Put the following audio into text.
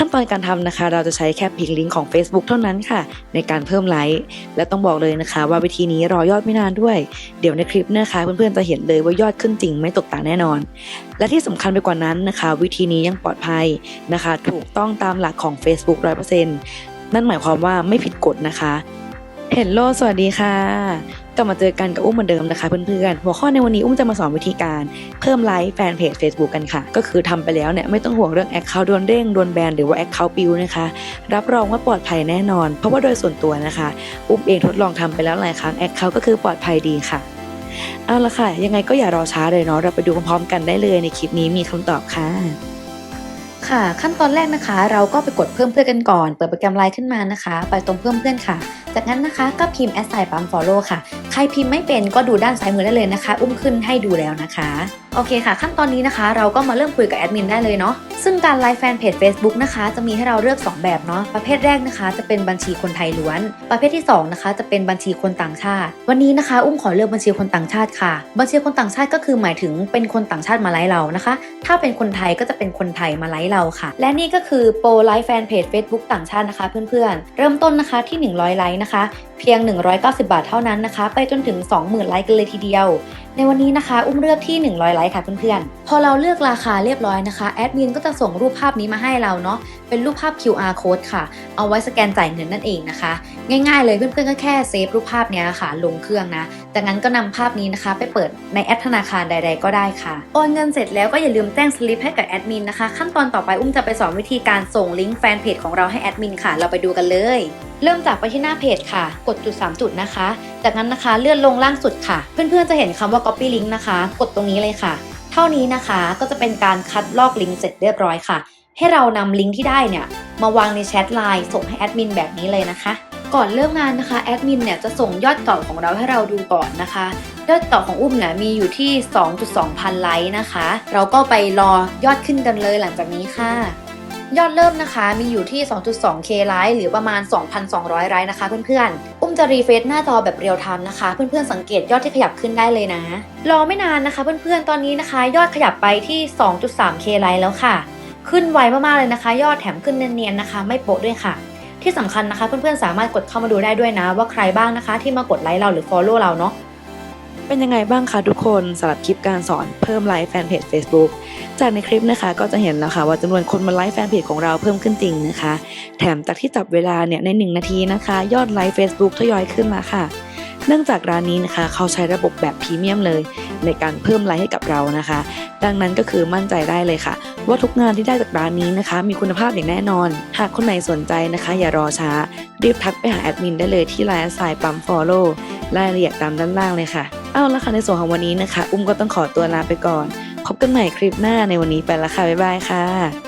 ขั้นตอนการทำนะคะ เราจะใช้แค่พิงลิงก์ของ Facebook เท่านั้นค่ะ ในการเพิ่มไลค์และต้องบอกเลยนะคะ ว่าวิธีนี้รอยอดไม่นานด้วย เดี๋ยวในคลิปนะคะ เพื่อนๆจะเห็นเลยว่ายอดขึ้นจริงไม่ตกตาแน่นอน และที่สำคัญไปกว่านั้นนะคะ วิธีนี้ยังปลอดภัยนะคะ ถูกต้องตามหลักของ Facebook 100%นั่นหมายความว่าไม่ผิดกฎนะคะ เฮลโลสวัสดีค่ะ กลับมาเจอกันกับอุ้มเหมือนเดิมนะคะเพื่อนๆ หัวข้อในวันนี้อุ้มจะมาสอนวิธีการเพิ่มไลค์แฟนเพจ Facebook กันค่ะ ก็คือทำไปแล้วเนี่ยไม่ต้องห่วงเรื่องแอคเคาท์โดนเด้งโดนแบนหรือว่าแอคเคาท์ปิวนะคะ รับรองว่าปลอดภัยแน่นอน เพราะว่าโดยส่วนตัวนะคะ อุ้มเองทดลองทำไปแล้วหลายครั้งแอคเคาท์ก็คือปลอดภัยดีค่ะ เอาละค่ะ ยังไงก็อย่ารอช้าเลยเนาะ เราไปดูพร้อมๆกันได้เลยในคลิปนี้มีคำตอบค่ะค่ะขั้นตอนแรกนะคะ เราก็ไปกดเพิ่มเพื่อนกันก่อน เปิดโปรแกรมไลน์ขึ้นมานะคะ ไปตรงเพิ่มเพื่อนค่ะจากนั้นนะคะก็พิมพ์ s i ปั๊ม follow ค่ะ ใครพิมพ์ไม่เป็นก็ดูด้านซ้ายมือได้เลยนะคะ อุ้มขึ้นให้ดูแล้วนะคะ โอเคค่ะ ขั้นตอนนี้นะคะ เราก็มาเริ่มคุยกับแอดมินได้เลยเนาะซึ่งการไลฟ์แฟนเพจ Facebook นะคะจะมีให้เราเลือก 2 แบบเนาะประเภทแรกนะคะ จะเป็นบัญชีคนไทยล้วน ประเภทที่ 2 นะคะ จะเป็นบัญชีคนต่างชาติ วันนี้นะคะ อุ้มขอเลือกบัญชีคนต่างชาติค่ะ บัญชีคนต่างชาติก็คือหมายถึงเป็นคนต่างชาติมาไลฟ์เรานะคะ ถ้าเป็นคนไทยก็จะเป็นคนไทยมาไลฟ์เราค่ะ และนี่ก็คือโปรไลฟ์แฟนเพจ Facebook ต่างชาตินะคะ เพื่อนๆเริ่มต้นนะคะที่ 100ไลค์นะคะ เพียง 190 บาทเท่านั้นนะคะ ไปจนถึง 20,000 ไลค์กันเลยทีเดียว ในวันนี้นะคะ อุ้มเลือกที่ 100 ไลค์ค่ะเพื่อนๆ พอเราเลือกราคาเรียบร้อยนะคะ แอดมินก็จะส่งรูปภาพนี้มาให้เราเนาะ เป็นรูปภาพ QR code ค่ะ เอาไว้สแกนจ่ายเงินนั่นเองนะคะ ง่ายๆเลยเพื่อนๆก็แค่เซฟรูปภาพเนี้ยค่ะ ลงเครื่องนะ จากนั้นก็นำภาพนี้นะคะ ไปเปิดในแอปธนาคารใด ๆ ก็ได้ค่ะ โอนเงินเสร็จแล้วก็อย่าลืมแจ้งสลิปให้กับแอดมินนะคะ ขั้นตอนต่อไปอุ้มจะไปสอนวิธีการส่งลิงก์แฟนเพจของเราให้แอดมินค่ะ เราไปดูกันเลย เริ่มจากไปที่หน้าเพจค่ะ กดจุด 3 จุดนะคะ จากนั้นนะคะเลื่อนลงล่างสุดค่ะ เพื่อนๆจะเห็นคำว่า copy link นะคะ กดตรงนี้เลยค่ะ เท่านี้นะคะก็จะเป็นการคัดลอกลิงก์เสร็จเรียบร้อยค่ะ ให้เรานำลิงก์ที่ได้เนี่ยมาวางในแชทไลน์ส่งให้แอดมินแบบนี้เลยนะคะก่อนเริ่มงานนะคะแอดมินเนี่ยจะส่งยอดเก่าของเราให้เราดูก่อนนะคะ ยอดเก่าของอุ้มเนี่ยมีอยู่ที่ 2.2 พันไลค์นะคะ เราก็ไปรอยอดขึ้นกันเลยหลังจากนี้ค่ะ ยอดเริ่มนะคะมีอยู่ที่ 2.2k ไลค์หรือประมาณ 2,200 ไลค์นะคะเพื่อนๆ อุ้มจะรีเฟรชหน้าจอแบบเรียลไทม์นะคะ เพื่อนๆสังเกตยอดที่ขยับขึ้นได้เลยนะ รอไม่นานนะคะเพื่อนๆ ตอนนี้นะคะ ยอดขยับไปที่ 2.3k ไลค์แล้วค่ะ ขึ้นไวมากๆเลยนะคะ ยอดแถมขึ้นเนียนๆนะคะ ไม่โปะด้วยค่ะ ที่สำคัญนะคะเพื่อนๆสามารถกดเข้ามาดูได้ด้วยนะ ว่าใครบ้างนะคะ ที่มากดไลค์เราหรือ Follow เราเนาะ เป็นยังไงบ้างคะทุกคนสำหรับคลิปการสอนเพิ่มไลค์แฟนเพจ Facebook จากในคลิปนะคะก็จะเห็นแล้วค่ะว่าจำนวนคนมาไลค์แฟนเพจของเราเพิ่มขึ้นจริงนะคะ แถมจากที่จับเวลาเนี่ยใน 1 นาทีนะคะ ยอดไลค์ Facebook ทยอยขึ้นมาค่ะ เนื่องจากร้านนี้นะคะเขาใช้ระบบแบบพรีเมียมเลย ในการเพิ่มไลค์ให้กับเรานะคะ ดังนั้นก็คือมั่นใจได้เลยค่ะ ว่าทุกงานที่ได้จากร้านนี้นะคะ มีคุณภาพอย่างแน่นอน หากคนไหนสนใจนะคะ อย่ารอช้า รีบทักไปหาแอดมินได้เลยที่ไลน์สายปั๊ม follow รายละเอียดตามด้านล่างเลยค่ะ เอาละค่ะในส่วนของวันนี้นะคะ อุ้มก็ต้องขอตัวลาไปก่อน พบกันใหม่คลิปหน้าในวันนี้ไปละค่ะ บ๊ายบายค่ะ